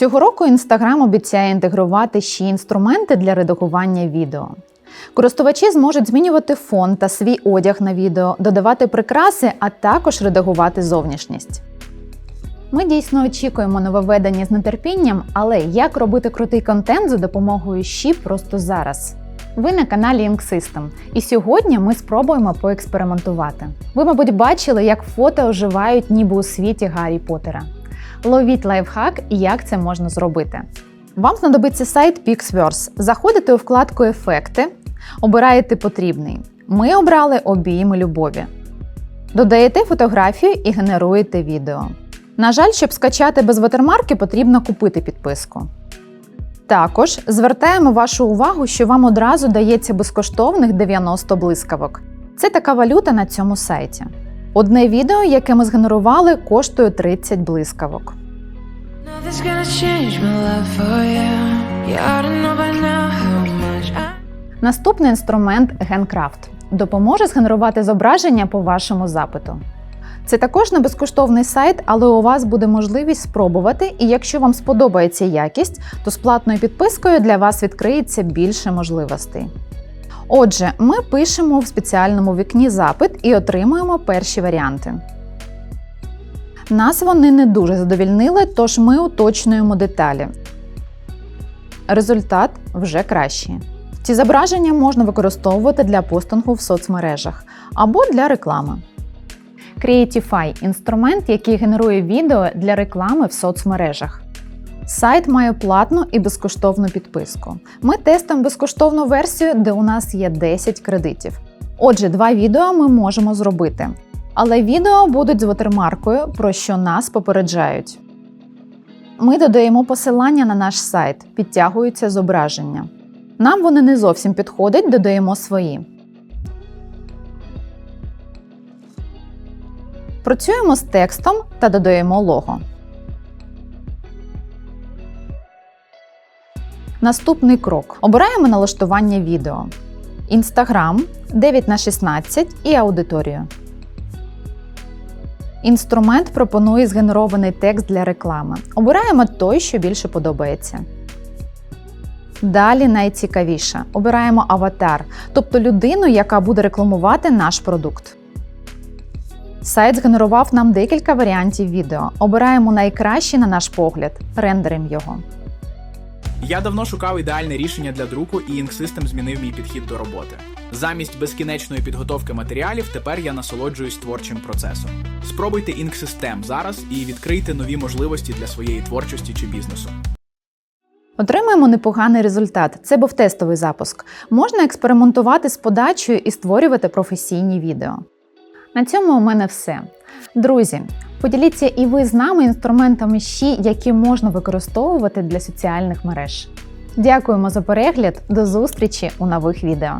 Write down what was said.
Цього року Instagram обіцяє інтегрувати ще інструменти для редагування відео. Користувачі зможуть змінювати фон та свій одяг на відео, додавати прикраси, а також редагувати зовнішність. Ми дійсно очікуємо нововведення з нетерпінням, але як робити крутий контент за допомогою щі просто зараз? Ви на каналі Ink System, і сьогодні ми спробуємо поекспериментувати. Ви, мабуть, бачили, як фото оживають ніби у світі Гаррі Поттера. Ловіть лайфхак, як це можна зробити. Вам знадобиться сайт Pixverse. Заходите у вкладку Ефекти, обираєте потрібний. Ми обрали обійми любові. Додаєте фотографію і генеруєте відео. На жаль, щоб скачати без ватермарки, потрібно купити підписку. Також звертаємо вашу увагу, що вам одразу дається безкоштовних 90 блискавок. Це така валюта на цьому сайті. Одне відео, яке ми згенерували, коштує 30 блискавок. Наступний інструмент GenCraft допоможе згенерувати зображення по вашому запиту. Це також не безкоштовний сайт, але у вас буде можливість спробувати, і якщо вам сподобається якість, то з платною підпискою для вас відкриється більше можливостей. Отже, ми пишемо в спеціальному вікні запит і отримуємо перші варіанти. Нас вони не дуже задовільнили, тож ми уточнюємо деталі. Результат вже кращий. Ці зображення можна використовувати для постингу в соцмережах або для реклами. Creatify – інструмент, який генерує відео для реклами в соцмережах. Сайт має платну і безкоштовну підписку. Ми тестуємо безкоштовну версію, де у нас є 10 кредитів. Отже, два відео ми можемо зробити. Але відео будуть з ватермаркою, про що нас попереджають. Ми додаємо посилання на наш сайт, підтягуються зображення. Нам вони не зовсім підходять, додаємо свої. Працюємо з текстом та додаємо лого. Наступний крок. Обираємо налаштування відео. Інстаграм 9 на 16 і аудиторію. Інструмент пропонує згенерований текст для реклами. Обираємо той, що більше подобається. Далі найцікавіше. Обираємо аватар, тобто людину, яка буде рекламувати наш продукт. Сайт згенерував нам декілька варіантів відео. Обираємо найкращий на наш погляд, рендеримо його. Я давно шукав ідеальне рішення для друку, і Ink System змінив мій підхід до роботи. Замість безкінечної підготовки матеріалів тепер я насолоджуюсь творчим процесом. Спробуйте Ink System зараз і відкрийте нові можливості для своєї творчості чи бізнесу. Отримуємо непоганий результат. Це був тестовий запуск. Можна експериментувати з подачею і створювати професійні відео. На цьому у мене все. Друзі, поділіться і ви з нами інструментами щі, які можна використовувати для соціальних мереж. Дякуємо за перегляд, до зустрічі у нових відео.